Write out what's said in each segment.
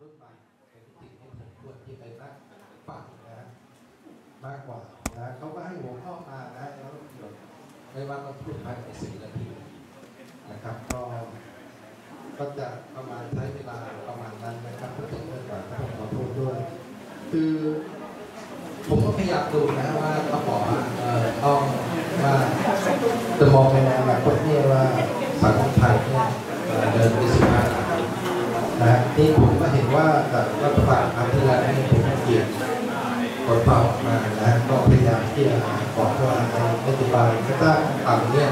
รุ่นใหม่เป็นสิ่งที่ผมควรที่ไปนั่งฟังนะมากกว่านะเขาก็ให้หัวข้อมานะแล้วไม่ว่าเราพูดภายในสิบนาทีนะครับก็ก็จะประมาณใช้เวลาประมาณนั้นนะครับเพื่อจะเกิดการขอโทษด้วย คือผมก็พยายามดูนะว่าเขาบอกว่าเอ่อต้องว่าจะมองไปในอนาคต งต่าเนี่ย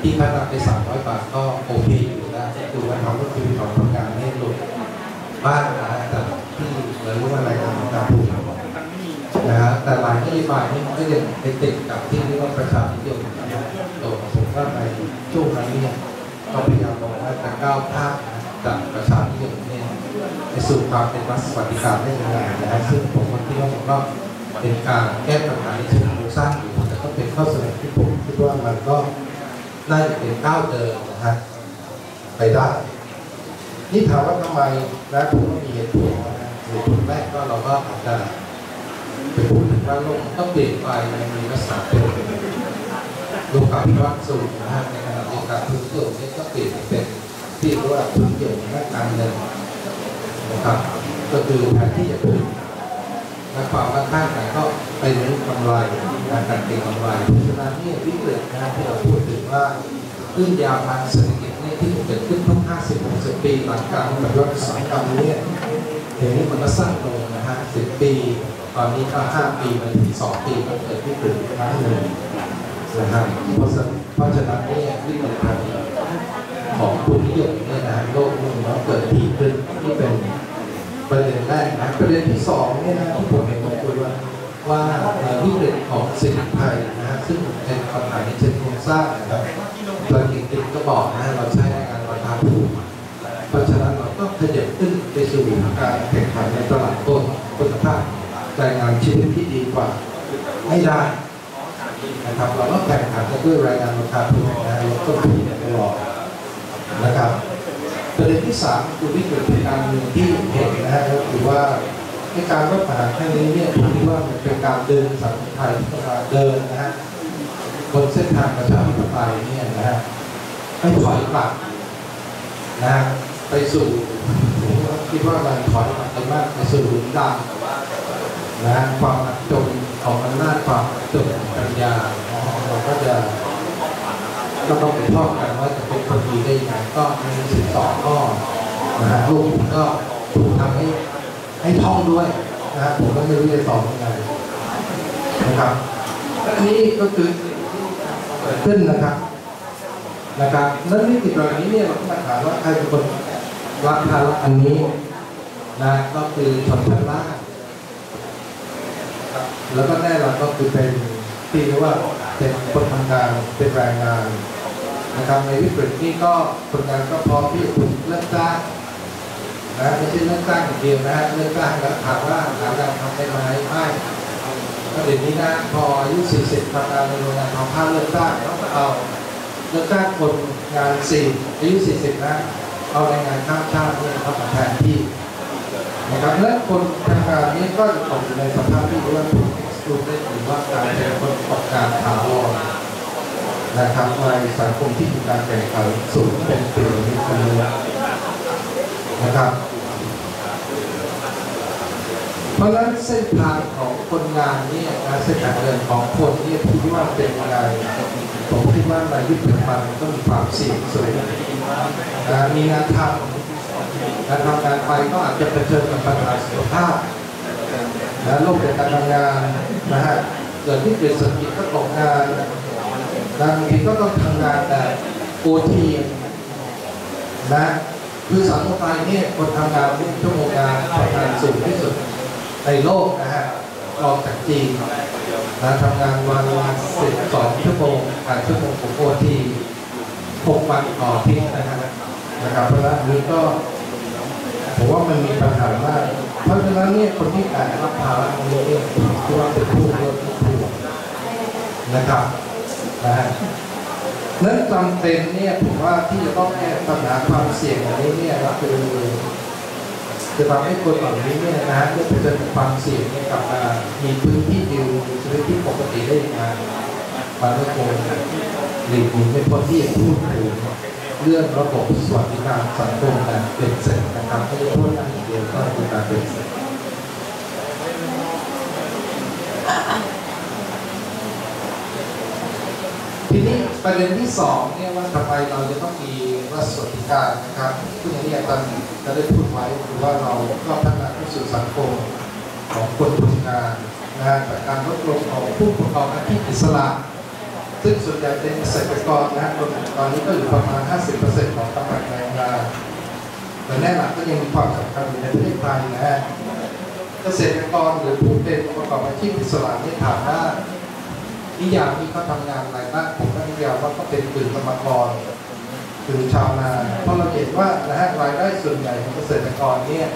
ที่พัฒนาไป300บาทก็โอเคอยู่นะคือว่าทำก็คือของทำงานให้หลุดบ้างนะฮะจากที่เรารู้ว่าอะไรายการการถูกนะฮะแต่หลายนโยบายนี่มันก็ยังไปติดกับที่เรียกว่าประชาธิปไตยนะครับตัวผมว่าในช่วงนั้นเนี่ยก็พยายามบอกว่าจะก้าวข้ามจากประชาธิปไตยเนี่ยไปสู่ความเป็นรัฐสวัสดิการได้ยังไงนะฮะซึ่งผมคิดว่าผมก็เป็นการแก้ปัญหาในเชิงโครงสร้างอยู่แต่ก็เป็นข้อเสนอที่ผม มันก็น่าจะเป็นก้าวเดินนะฮะไปได้นี่ถามว่าทำไมนะผมก็มีเหตุผลนะเหตุผลแรกก็เราก็อาจจะไปพูดถึงว่าโลกต้องเปลี่ยนไปในมีลักษณะเป็นโลกาภิวัตน์สูงนะฮะในขณะเดียวกันทุนเกี่ยวนี้ก็เปลี่ยนเป็นที่เรียกว่าทุนเกี่ยวกับการเงินนะครับก็คือแทนที่จะพึ่งและความมั่งคั่งไหนก็ไปเน้นกำไร การการเก็งกำไรเพราะฉะนั้นเนี่ยวิกฤตนะที่เราพูดถึงว่าขึ้นยาวทางเศรษฐกิจเนี่ยที่เกิดขึ้นทุก50 60 ปีหลังการปฏิวัติสาหกรรมเนี่ยเดี๋ยวนี้มันก็สั้นลงนะฮะสิบปี ตอนนี้ก็ห้าปีมาถึงสองปีก็เกิดวิกฤตอีกครั้งหนึ่งนะฮะเพราะฉะนั้นเพราะฉะนั้นเนี่ยวิกฤตทางของทุนนิยมเนี่ยนะโลกนี้มันเกิดทีขึ้นที่เป็นประเด็นแรกนะประเด็นที่สองเนี่ยนะที่ผมเห็นตรงคุยว่า ว่าเอ่อวิกฤตของเศรษฐกิจไทยนะฮะซึ่งเป็นปัญหาในเชิงโครงสร้างนะครับเราจริงก็บอกนะเราใช้ในการราคาถูกเพราะฉะนั้นเราก็ขยับขึ้นไปสู่การแข่งขันในตลาดโลกคุณภาพแรงงานชีวิตที่ดีกว่าไม่ได้นะครับเราก็แข่งขันกันด้วยแรงงานราคาถูกนะลดต้นทุนตลอดนะครับประเด็นที่สามคือวิกฤตทางการเมืองที่เห็นนะฮะก็คือว่า ในการรัฐประหารครั้งนี้เนี่ยผมคิดว่ามันเป็นการเดินสังคมไทยที่กำลังเดินนะฮะบนเส้นทางประชาธิปไตยเนี่ยนะฮะให้ถอยกลับนะฮะไปสู่ผมคิดว่ามันถอยกลับไปมากไปสู่หลุมดำนะฮะความจนของอำนาจความจนของปัญญาเราก็จะก็ต้องไปท่องกันว่าจะเป็นคนดีได้ยังไงก็มีสิบสองข้อนะฮะลูกก็ถูกทำให้ ให้ท่องด้วยนะผมก็ไม่รู้จะสอนยังไงนะครับอันนี้ก็คือเกิดขึ้นนะครับนะครับแล้ววิกฤตเหล่านี้เนี่ยเราก็มาถามว่าใครเป็นคนรับภาระอันนี้นะก็คือชนชั้นล่างครับแล้วก็แน่นอนก็คือเป็นที่เรียกว่าเป็นคนทำงานเป็นแรงงานนะครับในวิกฤตนี้ก็คนงานก็พร้อมที่จะถูกเลิกจ้าง นะไม่ใช่เลิกจ้งอย่างเดียวนะฮะเลิกจ้งแล้วถามว่าหางานทำได้ไหมไม่ก็เดี๋ยวนี้นะพออายุ 40ทำงานในโรงงานทำผ้าเลิกจ้งแล้วก็เอาแล้วจ้งคนงานสี่อายุสี่สิบนะเอาแรงงานข้ามชาติเนี่ยเข้ามาแทนที่นะครับและคนทำงานนี้ก็จะตกอยู่ในสภาพที่เรียกว่าถูก excluded หรือว่าการเป็นคนประกการถาวรนะครับในสังคมที่มีการแข่งขันสูงเป็นเปลี่ยนมีคนเยอนะครับ เส้นทางของคนงานเนี่ยนะเส้นทางเดินของคนเนี่ยผมคิดว่าเป็นยังไงผมคิดว่าในยุคปัจจุบันมันก็มีความเสี่ยงสูงนะมีงานทำการทำงานไปก็อาจจะเผชิญกับปัญหาสุขภาพนะโรคในการทำงานนะฮะเกิดที่เกิดเศรษฐกิจก็ตกงานบางทีก็ต้องทำงานแต่โอทีนะคือสังคมไทยเนี่ยคนทำงานเป็นชั่วโมงงานทำงานสูงที่สุด ในโลกนะฮะรองจากจีนนะทำงานวันละสิบสองชั่วโมงแปดชั่วโมงของโอทีหกวันต่ออาทิตย์นะฮะนะครับเพราะฉะนั้นนนี้ก็ผมว่ามันมีปัญหามาก เพราะฉะนั้นเนี่ยคนที่แบกรับภาระตรงนี้เนี่ยคือว่าเป็นผู้เลือกผู้นะครับนะฮะนั้นจำเป็นเนี่ยผมว่าที่จะต้องแก้ปัญหาความเสี่ยงอันนี้เนี่ยก็คือ จะทำให้คนเหล่านี้เนี่ยนะฮะเมื่อเผชิญกับความเสี่ยงเนี่ยกลับมามีพื้นที่ยืนมีชีวิตที่ปกติได้ยังไงมันไม่คงหลีกหนีไม่พ้นที่จะพูดถึงเรื่องระบบสวัสดิการสังคมแบบเป็นเสร็จนะครับไม่ใช่พูดนั่นอย่างเดียวก็คือการเป็นเสร็จทีนี้ประเด็นที่สองเนี่ยว่าทำไมเราจะต้องมี รัฐสวัสดิการนะครับผู้อย่างที่อาจารย์จะได้พูดไว้คือว่าเราก็พัฒนาเข้าสู่สังคมของคนทำงานนะฮะจากการลดลงของผู้ประกอบอาชีพอิสระ ซึ่งส่วนใหญ่เป็นเกษตรกรนะฮะตอนนี้ก็อยู่ประมาณ 50%ของกำลังแรงงานแต่แน่นอนก็ยังมีความสำคัญอยู่ในประเทศไทยนะฮะเกษตรกรหรือผู้เป็นประกอบอาชีพอิสระนี่ถามว่านิยามที่เขาทำงานอะไรบ้างผมก็นิยามว่าเขาเป็นกึ่งกรรมกร กึ่งชาวนาเพราะเราเห็นว่านะฮะรายได้ส่วนใหญ่ของเกษตรกรเนี่ย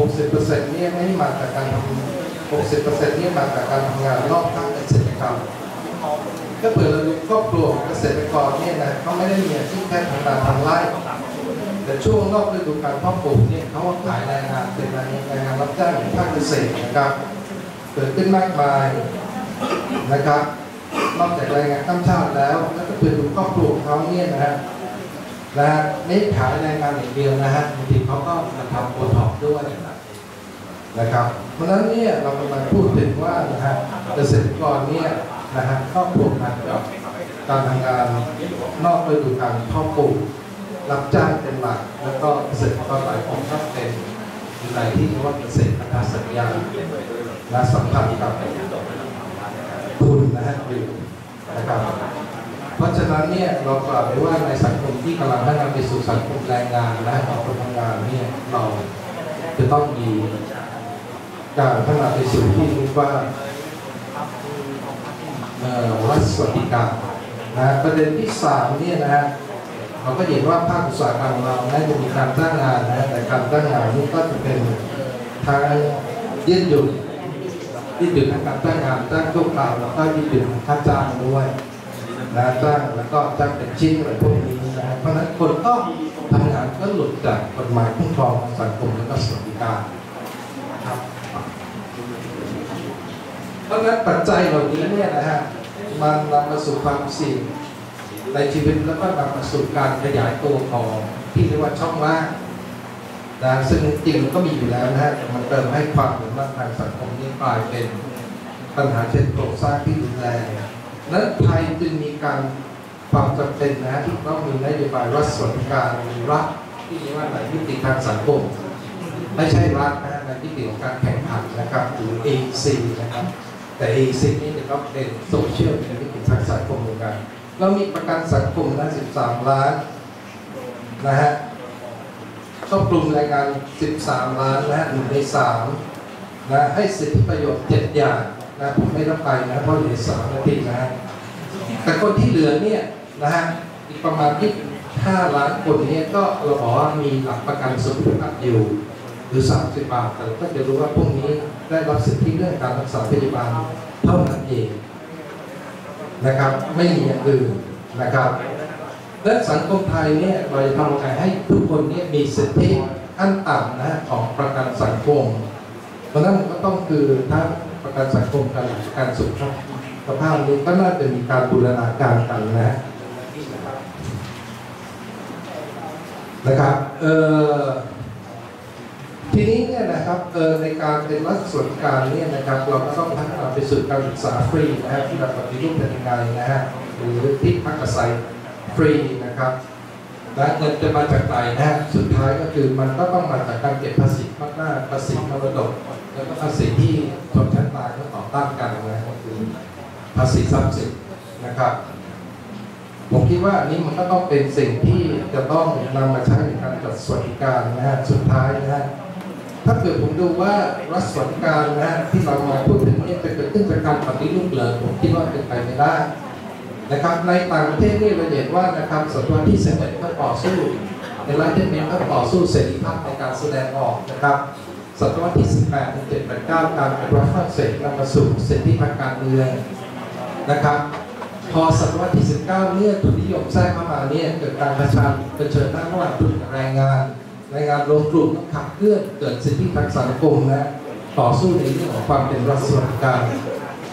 60%เนี่ยไม่ได้มาจากการทำ60%เนี่ยมาจากการทำงานรอบภาคเกษตรกรรมก็เปิดเราดูครอบครัวเกษตรกรเนี่ยนะเขาไม่ได้มีอาชีพแค่ทำนาทำไร่แต่ช่วงรอบฤดูการเพาะปลูกเนี่ยเขาขายแรงงานเป็นแรงงานรับจ้างของภาคเกษตรนะครับเกิดขึ้นมากมายนะครับนอกจากแรงงานข้ามชาติแล้วแล้วก็คือดูครอบครัวเขาเนี่ยนะฮะ นะฮะไม่ขายแรงานอย่างเดียวนะฮะบางทีเขาก็มาทำโอท็อปด้วยนะครับ เพราะฉะนั้นเนี่ยเรากำลังพูดถึงว่านะฮะเกษตรกรเนี่ยนะฮะครอบครัวกันกับการทำงานนอกฤดูกาลเพาะปลูกรับจ้างเป็นหลัก แล้วก็เกษตรกรหลายคนก็เป็นอบในที่ว่าเกษตรพันธสัญญาและสัมพันธ์กับทุนนะฮะอยู่นะครับ เพราะฉะนั้นเนี่ยเรากล่าวได้ว่าในสังคมที่กำลังพัฒนาไปสู่สังคมแรงงานและของคนทำงานเนี่ยเราจะต้องมีการพัฒนาไปสู่ที่เรียกว่ารัฐสวัสดิการนะประเด็นที่สามเนี่ยนะฮะเราก็เห็นว่าภาคอุตสาหกรรมของเราได้มีการจ้างงานนะแต่การจ้างงานนี้ก็จะเป็นทางยืดหยุ่นยืดหยุ่นทางการจ้างงานจ้างชั่วคราวแล้วก็ยืดหยุ่นทางค่าจ้างด้วย นะจ้างแล้วก็จ้างเป็นชิ้นอะไรพวกนี้นะเพราะฉะนั้นคนก็ทำงานก็หลุดจากกฎหมายคุ้มครองสังคมและก็สวัสดิการครับเพราะฉะนั้นปัจจัยเหล่านี้เนี่ยนะฮะมันนำมาสู่ความเสี่ยงในชีวิตแล้วก็นำมาสู่การขยายตัวของที่เรียกว่าช่องว่างนะซึ่งจริงมันก็มีอยู่แล้วนะฮะแต่มันเติมให้ความเหลื่อมล้ำทางสังคมนี้กลายเป็นปัญหาเชิงโครงสร้างที่รุนแรง นั้นไทยจึงมีการความจำเป็นนะที่ต้องมีนโยบายรัฐสวัสดิการรัฐที่เรียกว่าในมิติทางสังคมไม่ใช่รัฐนะในมิติของการแข่งขันนะครับหรือ AC นะครับแต่ AC นี่จะต้องเป็นโซเชียลในมิติทางสังคมเหมือนกันเรามีประกันสังคมนะ13 ล้านนะฮะครอบคลุมแรงงาน13 ล้านนะฮะหนึ่งในสามนะให้สิทธิประโยชน์ 7 อย่าง นะผมไม่ต้องไปนะเพราะเหลือสามนาทีนะฮะแต่คนที่เหลือเนี่ยนะฮะอีกประมาณ25ล้านคนเนี่ยก็เราบอกว่ามีหลักประกันสุขภาพอยู่หรือ 30 บาทแต่เราก็จะรู้ว่าพวกนี้ได้รับสิทธิเรื่องการรักษาพยาบาลเท่านั้นเองนะครับ ไม่มีอย่างอื่นนะครับและสังคมไทยเนี่ยเราจะทำยังไงให้ทุกคนเนี่ยมีสิทธิขั้นต่ำนะของประกันสังคมเพราะนั้นก็ต้องคือทั้ง กันสังคมกับการสุขภาพนี้ก็น่าจะมีการบูรณาการกันนะนะครับเอ่อทีนี้เนี่ยนะครับเอ่อในการเป็นรัฐส่วนกลางเนี่ยนะครับ เราก็ต้องพัฒนาไปสู่การศึกษาฟรีนะฮะที่เราปฏิรูปเป็นยังไงนะฮะหรือที่พักอาศัยฟรีนะครับและเงินจะมาจากไหนนะฮะสุดท้ายก็คือมันก็ต้องมาจากการเก็บภาษีมากหน้าภาษีมรดก แล้วก็ภาษีที่ชนชั้นกลางก็ต่อต้านกันนะก็คือภาษีทรัพย์สินนะครับ ผมคิดว่าอันนี้มันก็ต้องเป็นสิ่งที่จะต้องนำมาใช้ในการจัดสวัสดิการนะฮะสุดท้ายนะฮะถ้าเกิดผมดูว่ารัฐสวัสดิการนะฮะที่เรามาพูดถึงนี่ยจะเกิดขึ้นจากการปฏิรูปเลือผมคิดว่าเป็นไปไม่ได้นะครับในต่างประเทศนี่เราเห็นว่านะครับศตวรรษที่เสิบเอ็ดก็ต่อสู้ในรัฐที่มีก็ต่อสู้เสรีภาพในการแสดงออกนะครับ ศตวรรษที่ 18ถึง7 8 9 การปฏิวัติฝรั่งเศสนำมาสู่สิทธิทางการเมืองนะครับ พอศตวรรษที่ 19 เมื่อทุนนิยมแทรกเข้ามาเนี่ยเกิดการประชันเผชิญหน้าระหว่างทุนกับแรงงานในการรวมกลุ่มขับเคลื่อนเกิดสิทธิทางสังคมนะต่อสู้ในเรื่องของความเป็นรัฐสวัสดิการ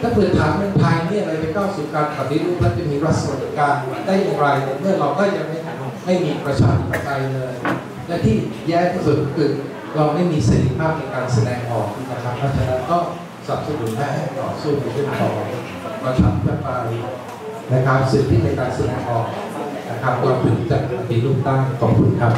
ถ้าเผื่อถามเมืองไทยเนี่ยอะไรไปก้าวสู่การปฏิรูปและจะมีรัฐสวัสดิการได้อย่างไรเนี่ยเมื่อเราก็ยังไม่ไม่มีประชาธิปไตยเลย และที่แย่ที่สุดก็คือเราไม่มีเสรีภาพในการแสดงออกนะครับเพราะฉะนั้นก็สนับสนุนให้ต่อสู้ในเรื่องของประชาธิปไตยนะครับสิทธิในการแสดงออกนะครับเราถึงจะมีรูปได้ขอบคุณครับ